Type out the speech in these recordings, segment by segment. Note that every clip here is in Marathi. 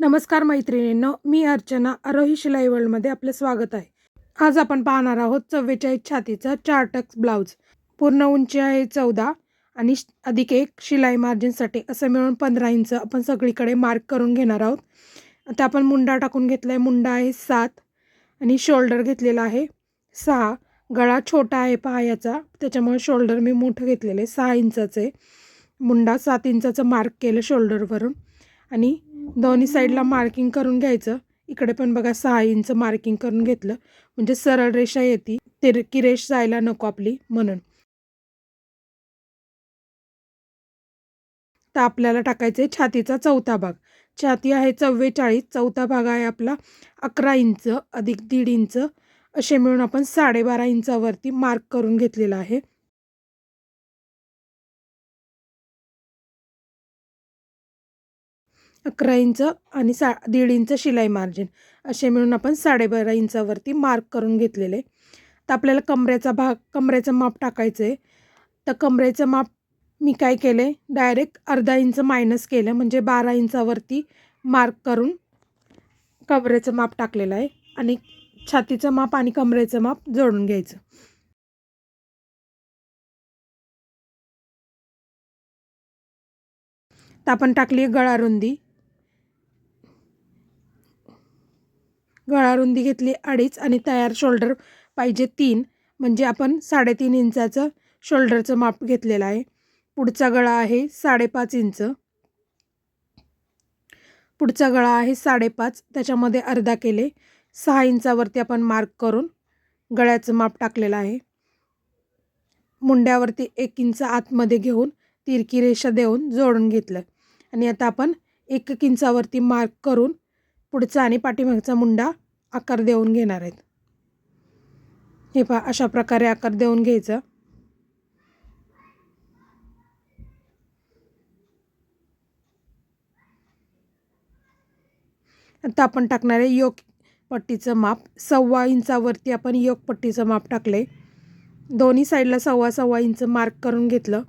नमस्कार मैत्रिणींनो मी अर्चना आरोही शिलाई वर्ल्डमध्ये आपलं स्वागत आहे. आज आपण पाहणार आहोत चव्वेचाळीस छातीचा चार टक्स ब्लाऊज पूर्ण उंची आहे चौदा आणि श- अधिक एक शिलाई मार्जिनसाठी असं मिळून पंधरा इंच आपण सगळीकडे मार्क करून घेणार आहोत. आता आपण मुंडा टाकून घेतला आहे मुंडा आहे सात आणि शोल्डर घेतलेला आहे सहा. गळा छोटा आहे पायाचा त्याच्यामुळे शोल्डर मी मोठं घेतलेलं आहे सहा इंचाचं आहे. मुंडा सात इंचाचं मार्क केलं शोल्डरवरून आणि दोन्ही साईडला मार्किंग करून घ्यायचं. इकडे पण बघा सहा इंच मार्किंग करून घेतलं. म्हणजे सरळ रेषा येते. तिरकी रेष जायला नको आपली म्हणून. तर आपल्याला टाकायचं आहे छातीचा चौथा भाग. छाती आहे चव्वेचाळीस. चौथा भाग आहे आपला अकरा इंच अधिक दीड इंच असे मिळून आपण साडेबारा इंचावरती मार्क करून घेतलेला आहे. अकरा इंच आणि सा दीड इंच शिलाई मार्जिन असे मिळून आपण साडेबारा इंचावरती मार्क करून घेतलेले. तर आपल्याला कमरेचा भाग कमरेचं माप टाकायचं आहे तर कमरेचं माप मी काय केलं? आहे डायरेक्ट अर्धा इंच मायनस केलं म्हणजे बारा इंचावरती मार्क करून कमरेचं माप टाकलेलं आहे. आणि छातीचं माप आणि कमरेचं माप जोडून घ्यायचं. तर आपण टाकली आहे गळारुंदी. गळारुंदी घेतली अडीच आणि तयार शोल्डर पाहिजे तीन. म्हणजे आपण साडेतीन इंचाचं शोल्डरचं माप घेतलेलं आहे. पुढचा गळा आहे साडेपाच इंच. पुढचा गळा आहे साडेपाच. त्याच्यामध्ये अर्धा केले. सहा इंचावरती आपण मार्क करून गळ्याचं माप टाकलेलं आहे. मुंड्यावरती एक इंच आतमध्ये घेऊन तिरकी रेषा देऊन जोडून घेतलं. आणि आता आपण एक एक इंचावरती मार्क करून पुढचा आणि पाठीमागचा मुंडा आकार देऊन घेणार आहेत. हे पहा अशा प्रकारे आकार देऊन घ्यायचा. आता आपण टाकणार आहे योग पट्टीचं माप. सव्वा इंचावरती आपण योग पट्टीचं माप टाकले दोन्ही साईडला सव्वा सव्वा इंच मार्क करून घेतलं.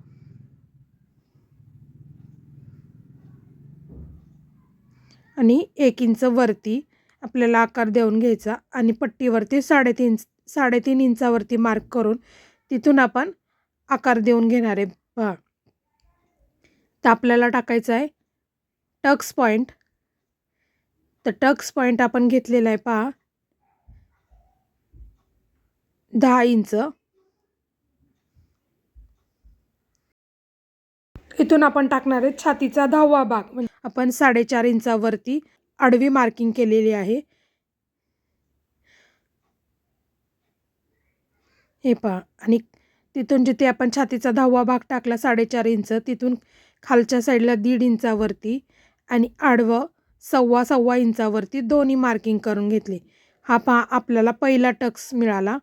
आणि एक इंच वरती आपल्याला आकार देऊन घ्यायचा आणि पट्टीवरती साडेतीन साडेतीन इंचावरती मार्क करून तिथून आपण आकार देऊन घेणार आहे. पहा. तर आपल्याला टाकायचं आहे टक्स पॉईंट तर टक्स पॉईंट आपण घेतलेला आहे पहा. दहा इंच. इथून आपण टाकणार आहे छातीचा दहावा भाग. म्हणजे आपण साडेचार इंचावरती आडवी मार्किंग केलेली आहे. हे पहा. आणि तिथून जिथे आपण छातीचा दहावा भाग टाकला साडेचार इंच तिथून खालच्या साईडला दीड इंचावरती आणि आडवं सव्वा सव्वा इंचावरती दोन्ही मार्किंग करून घेतली. हा पहा आपल्याला पहिला टक्स मिळाला.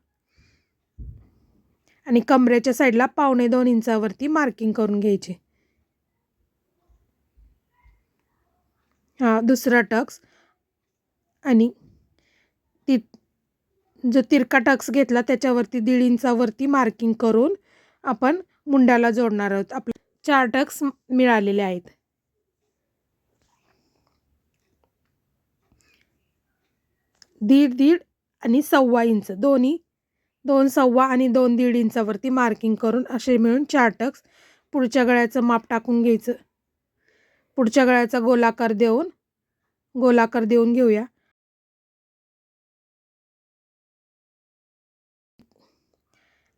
आणि कमरेच्या साईडला पावणे दोन इंचावरती मार्किंग करून घ्यायची. हा दुसरा टक्स. आणि ती जो तिरका टक्स घेतला त्याच्यावरती दीड इंचावरती मार्किंग करून आपण मुंड्याला जोडणार आहोत. आपले चार टक्स मिळालेले आहेत. दीड दीड आणि सव्वा इंच. दोन्ही दोन सव्वा आणि दोन दीड इंचावरती मार्किंग करून असे मिळून चार टक्स पुढच्या गळ्याचं माप टाकून घ्यायचं. पुढच्या गळ्याचा गोलाकार देऊन गोलाकार देऊन घेऊया.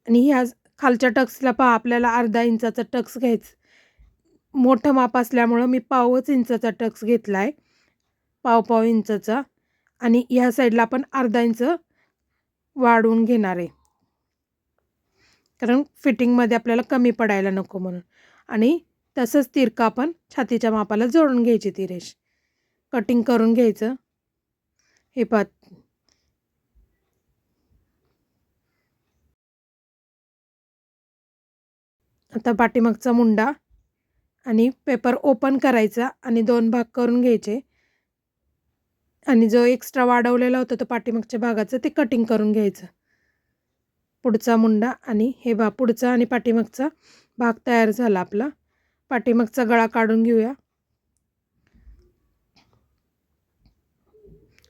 आणि ह्या खालच्या टक्सला पहा आपल्याला अर्धा इंचाचा टक्स घ्यायचं. मोठं माप असल्यामुळं मी पावच इंचाचा टक्स घेतला आहे पाव पाव इंचाचा. आणि ह्या साईडला आपण अर्धा इंच वाढवून घेणार आहे. कारण फिटिंगमध्ये आपल्याला कमी पडायला नको म्हणून. आणि तसंच तिरका आपण छातीच्या मापाला जोडून घ्यायची ती रेष. कटिंग करून घ्यायचं. हे पात आता पाठीमागचा मुंडा आणि पेपर ओपन करायचा आणि दोन भाग करून घ्यायचे. आणि जो एक्स्ट्रा वाढवलेला होता तो पाठीमागच्या भागाचं ते कटिंग करून घ्यायचं. पुढचा मुंडा आणि हे बा पुढचा आणि पाठीमागचा भाग तयार झाला आपला. पाठीमागचा गळा काढून घेऊया.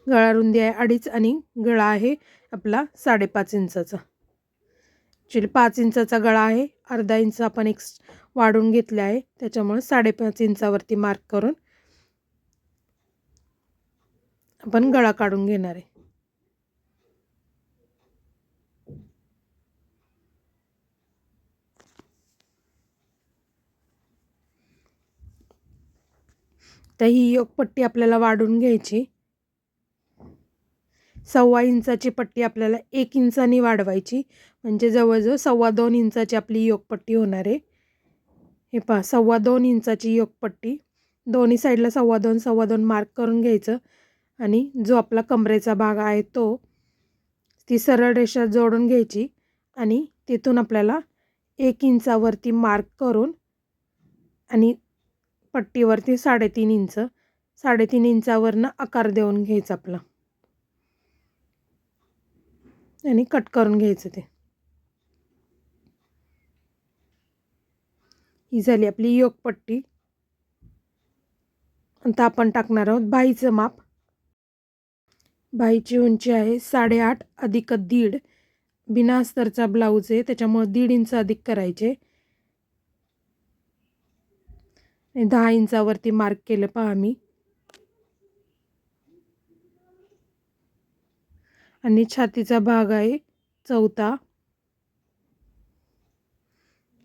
गळा रुंदी आहे अडीच आणि गळा आहे आपला साडेपाच इंचाचा. ॲक्च्युली पाच इंचाचा गळा आहे. अर्धा इंच आपण एक वाढून घेतले आहे. त्याच्यामुळे साडेपाच इंचावरती मार्क करून आपण गळा काढून घेणार आहे. तर ही पट्टी आपल्याला वाढून घ्यायची. सव्वा इंचाची पट्टी आपल्याला एक इंचानी वाढवायची. म्हणजे जवळजवळ सव्वा दोन इंचाची आपली योगपट्टी होणार आहे. हे पहा सव्वा दोन इंचाची योगपट्टी दोन्ही साईडला सव्वा दोन सव्वा दोन मार्क करून घ्यायचं. आणि जो आपला कमरेचा भाग आहे तो ती सरळ रेषा जोडून घ्यायची. आणि तिथून आपल्याला एक इंचावरती मार्क करून आणि पट्टीवरती साडेतीन इंच साडेतीन इंचावरनं आकार देऊन घ्यायचा आपला. आणि कट करून घ्यायचं ते. ही झाली आपली योगपट्टी आता आपण टाकणार आहोत बाईचं माप. बाईची उंची आहे साडेआठ अधिक दीड. बिना अस्तरचा ब्लाऊज आहे त्याच्यामुळे दीड इंच अधिक करायचे. दहा इंचावरती मार्क केलं पहा मी आणि छातीचा भाग आहे चौथा.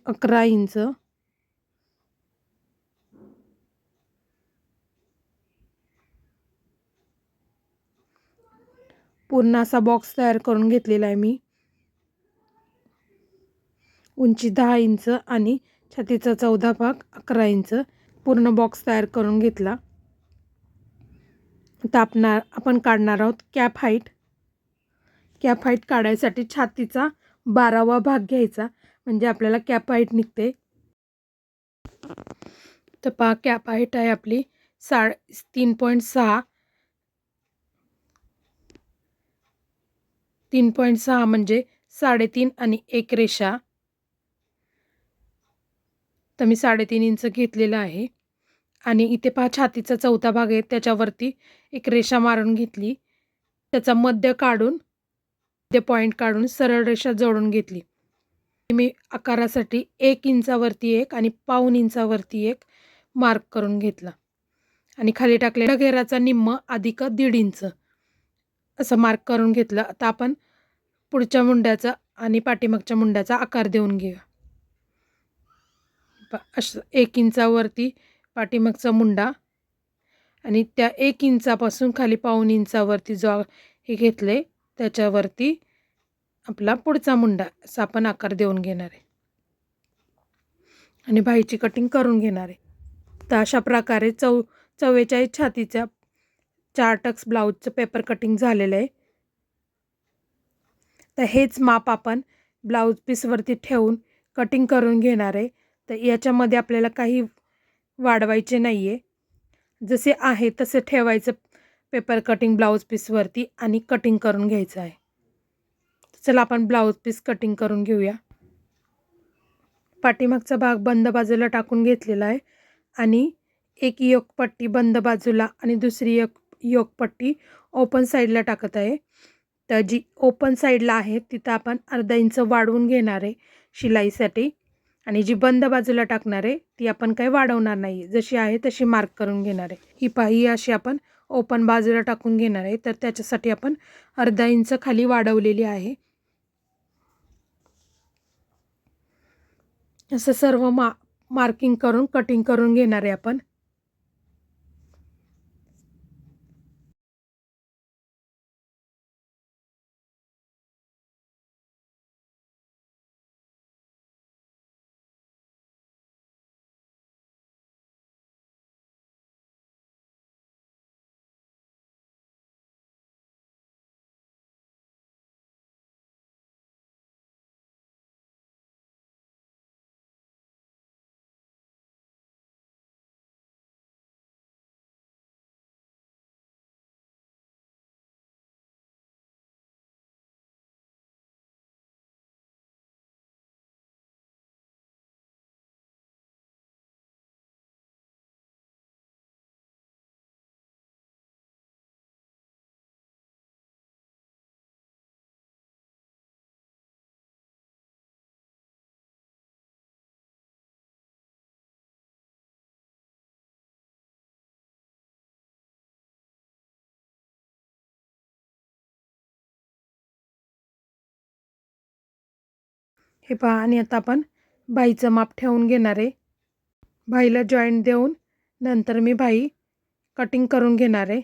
अकरा इंच. पूर्ण असा बॉक्स तयार करून घेतलेला आहे मी. उंची दहा इंच आणि छातीचा चौदा भाग अकरा इंच. पूर्ण बॉक्स तयार करून घेतला. तापणार आपण काढणार आहोत कॅप हाईट कॅप हाईट काढायसाठी छातीचा बारावा भाग घ्यायचा म्हणजे आपल्याला कॅप हाईट निघते. तर पहा कॅप हाईट आहे आपली साड तीन पॉईंट सहा. तीन पॉईंट सहा म्हणजे साडेतीन आणि एक रेषा. तर मी साडेतीन इंच घेतलेलं आहे. आणि इथे पहा छातीचा चौथा भाग आहे. त्याच्यावरती एक रेषा मारून घेतली. त्याचा मध्य काढून ते पॉईंट काढून सरळ रेषा जोडून घेतली. मी आकारासाठी एक इंचावरती एक आणि पाऊन इंचावरती एक मार्क करून घेतला. आणि खाली टाकलेला घेराचा निम्म अधिक दीड इंच असं मार्क करून घेतलं. आता आपण पुढच्या मुंड्याचा आणि पाठीमागच्या मुंड्याचा आकार देऊन घेऊया. अश एक इंचावरती पाठीमागचा मुंडा आणि त्या एक इंचापासून खाली पाऊन इंचावरती जो हे घेतले त्याच्यावरती आपला पुढचा मुंडा असा आपण आकार देऊन घेणार आहे. आणि बाईची कटिंग करून घेणार आहे. तर अशा प्रकारे चौ चव्वेचाळीस छातीच्या चार टक्स ब्लाऊजचं पेपर कटिंग झालेलं आहे. तर हेच माप आपण ब्लाऊज पीसवरती ठेवून कटिंग करून घेणार आहे. तर याच्यामध्ये आपल्याला काही वाढवायचे नाही आहे जसे आहे तसे ठेवायचं पेपर कटिंग ब्लाऊज पीसवरती आणि कटिंग करून घ्यायचं आहे. चला आपण ब्लाऊज पीस कटिंग करून घेऊया. पाठीमागचा भाग बंद बाजूला टाकून घेतलेला आहे आणि एक योगपट्टी बंद बाजूला आणि दुसरी योग योगपट्टी ओपन साईडला टाकत आहे. तर जी ओपन साईडला आहे तिथं आपण अर्धा इंच वाढवून घेणार आहे शिलाईसाठी. आणि जी बंद बाजूला टाकणार आहे ती आपण काही वाढवणार नाही. जशी आहे तशी मार्क करून घेणार आहे. ही पाही अशी आपण ओपन बाजूला टाकून घेणार आहे. तर त्याच्यासाठी आपण अर्धा इंच खाली वाढवलेली आहे. असं सर्व मा मार्किंग करून कटिंग करून घेणार आहे आपण. हे पहा आणि आता आपण बाईचं माप ठेवून घेणार आहे. बाईला जॉईंट देऊन नंतर मी बाई कटिंग करून घेणार आहे.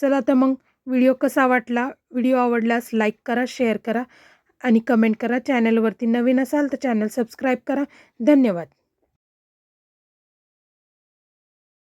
चला तर मग व्हिडिओ कसा वाटला? व्हिडिओ आवडल्यास लाईक करा शेअर करा आणि कमेंट करा. चॅनलवरती नवीन असाल तर चॅनल सबस्क्राईब करा. धन्यवाद.